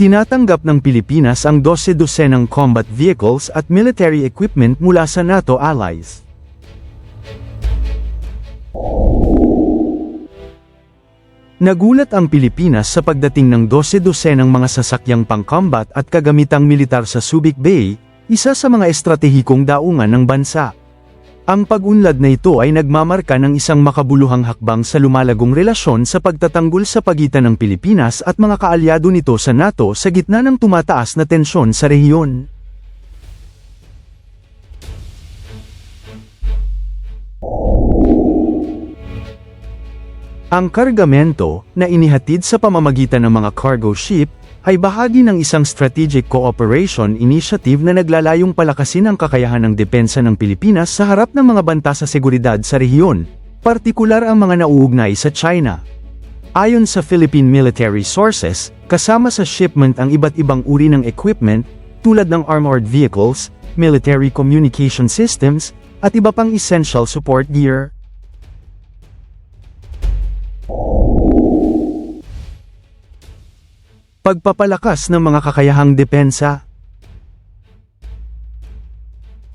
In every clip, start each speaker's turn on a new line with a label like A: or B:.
A: Tinatanggap ng Pilipinas ang 12-dosenang combat vehicles at military equipment mula sa NATO allies. Nagulat ang Pilipinas sa pagdating ng 12-dosenang mga sasakyang pang-combat at kagamitang militar sa Subic Bay, isa sa mga estratehikong daungan ng bansa. Ang pag-unlad na ito ay nagmamarka ng isang makabuluhang hakbang sa lumalagong relasyon sa pagtatanggol sa pagitan ng Pilipinas at mga kaalyado nito sa NATO sa gitna ng tumataas na tensyon sa rehiyon. Ang kargamento, na inihatid sa pamamagitan ng mga cargo ship, ay bahagi ng isang strategic cooperation initiative na naglalayong palakasin ang kakayahan ng depensa ng Pilipinas sa harap ng mga banta sa seguridad sa rehiyon, partikular ang mga nauugnay sa China. Ayon sa Philippine military sources, kasama sa shipment ang iba't ibang uri ng equipment, tulad ng armored vehicles, military communication systems, at iba pang essential support gear. Pagpapalakas ng mga kakayahang depensa.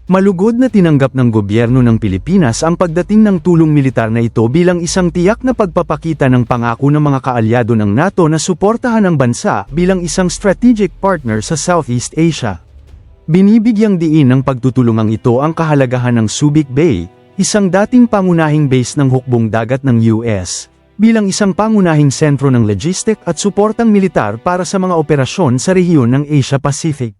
A: Malugod na tinanggap ng gobyerno ng Pilipinas ang pagdating ng tulong militar na ito bilang isang tiyak na pagpapakita ng pangako ng mga kaalyado ng NATO na suportahan ang bansa bilang isang strategic partner sa Southeast Asia. Binibigyang diin ng pagtutulungang ito ang kahalagahan ng Subic Bay, isang dating pangunahing base ng hukbong dagat ng US, bilang isang pangunahing sentro ng logistic at suportang militar para sa mga operasyon sa rehiyon ng Asia Pacific.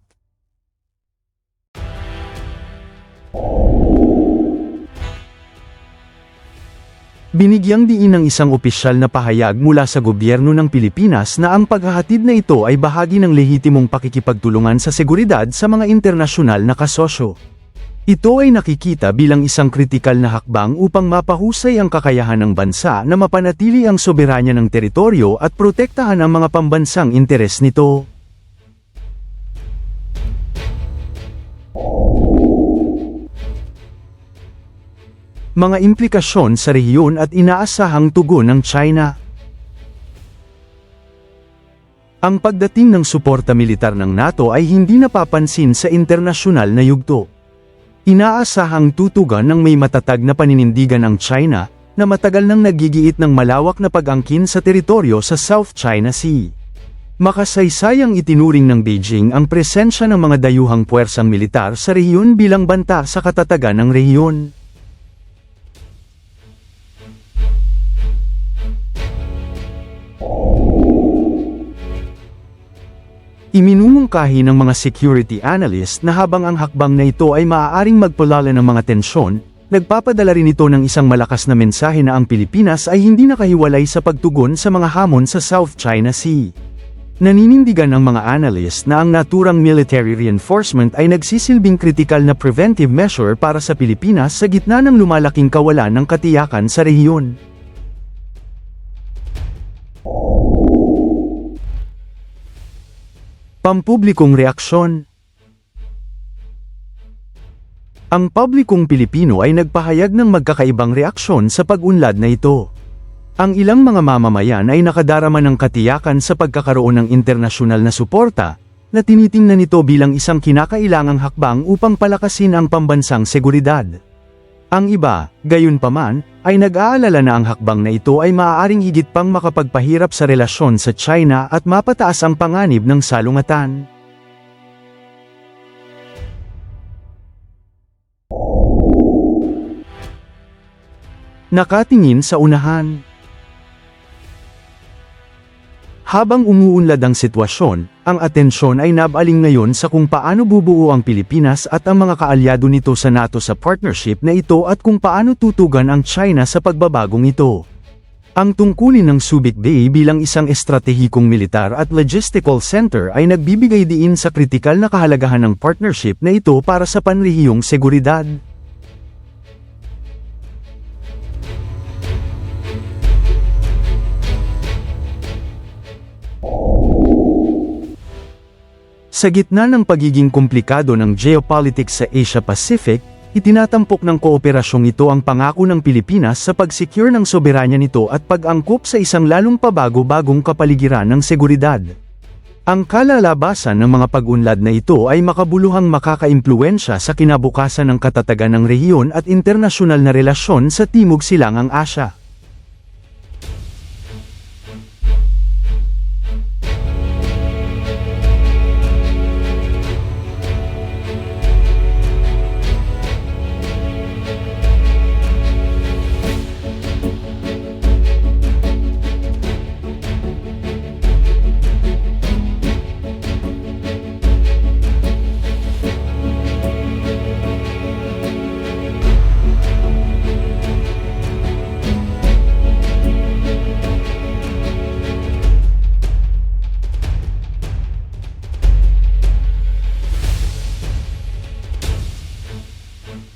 A: Binigyang diin ng isang opisyal na pahayag mula sa gobyerno ng Pilipinas na ang paghahatid na ito ay bahagi ng lehitimong pakikipagtulungan sa seguridad sa mga internasyonal na kasosyo. Ito ay nakikita bilang isang kritikal na hakbang upang mapahusay ang kakayahan ng bansa na mapanatili ang soberanya ng teritoryo at protektahan ang mga pambansang interes nito. Mga implikasyon sa rehiyon at inaasahang tugon ng China. Ang pagdating ng suporta militar ng NATO ay hindi napapansin sa internasyonal na yugto. Inaasahang tutugan ng may matatag na paninindigan ang China, na matagal nang nagigiit ng malawak na pag-angkin sa teritoryo sa South China Sea. Makasaysayang itinuring ng Beijing ang presensya ng mga dayuhang puwersang militar sa rehiyon bilang banta sa katatagan ng rehiyon. Iminumungkahi ng mga security analyst na habang ang hakbang na ito ay maaaring magpalala ng mga tensyon, nagpapadala rin ito ng isang malakas na mensahe na ang Pilipinas ay hindi nakahiwalay sa pagtugon sa mga hamon sa South China Sea. Naninindigan ang mga analyst na ang naturang military reinforcement ay nagsisilbing kritikal na preventive measure para sa Pilipinas sa gitna ng lumalaking kawalan ng katiyakan sa rehiyon. Pampublikong reaksyon Ang publikong Pilipino ay nagpahayag ng magkakaibang reaksyon sa pag-unlad na ito. Ang ilang mga mamamayan ay nakadarama ng katiyakan sa pagkakaroon ng internasyonal na suporta, na tinitingnan nito bilang isang kinakailangang hakbang upang palakasin ang pambansang seguridad. Ang iba, gayon paman, ay nag-aalala na ang hakbang na ito ay maaaring higit pang makapagpahirap sa relasyon sa China at mapataas ang panganib ng salungatan. Nakatingin sa unahan. Habang umuunlad ang sitwasyon, ang atensyon ay nabaling ngayon sa kung paano bubuo ang Pilipinas at ang mga kaalyado nito sa NATO sa partnership na ito at kung paano tutugan ang China sa pagbabagong ito. Ang tungkulin ng Subic Bay bilang isang estratehikong militar at logistical center ay nagbibigay diin sa kritikal na kahalagahan ng partnership na ito para sa panrehiyong seguridad. Sa gitna ng pagiging komplikado ng geopolitics sa Asia Pacific, itinatampok ng kooperasyong ito ang pangako ng Pilipinas sa pag-secure ng soberanya nito at pag-angkop sa isang lalong pabago-bagong kapaligiran ng seguridad. Ang kalalabasan ng mga pag-unlad na ito ay makabuluhang makakaimpluensya sa kinabukasan ng katatagan ng rehiyon at internasyonal na relasyon sa Timog Silangang Asya. Thank you.